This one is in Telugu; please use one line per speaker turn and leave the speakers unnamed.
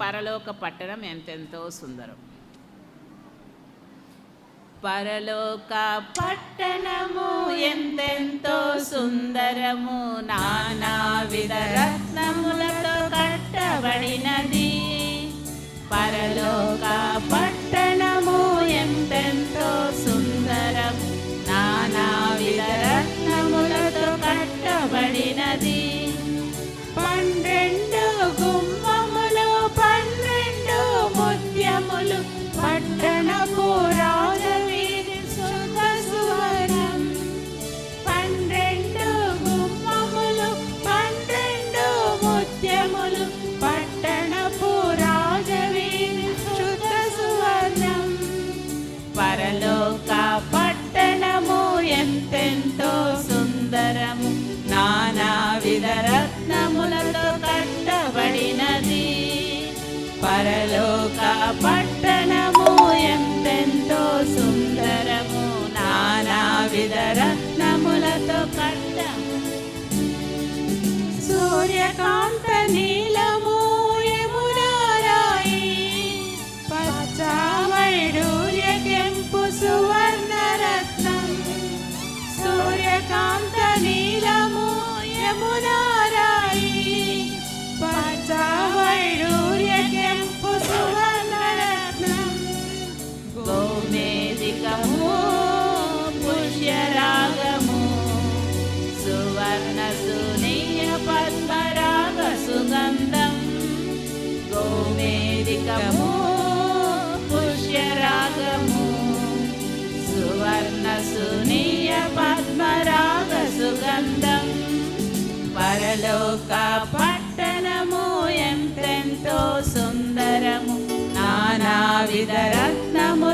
పరలోక పట్టణం ఎంతెంతో సుందరం. పరలోక పట్టణము ఎంతెంతో సుందరము నానా విధ రత్నములతో కట్టబడినది. పరలోక పట్టణము ఎంతెంతో సుందరం నానా విధ రత్నములతో కట్టబడినది. పన్నెండు ఎంతెంతో సుందరము నానా విధ రత్నములతో కట్టబడినది పరలోక పట్టణము ఎంతెంతో సుందరము నానా విధ రత్నములతో కట్ట సూర్యకాంత సువర్ణ సునీయ పద్మరాగ సుగంధం గోమేదికము పుష్యరాగము సువర్ణ సునీయ పద్మరాగ సుగంధం పరలోక పట్టణము ఎంతెంతో సుందరము నానా విధ రత్నము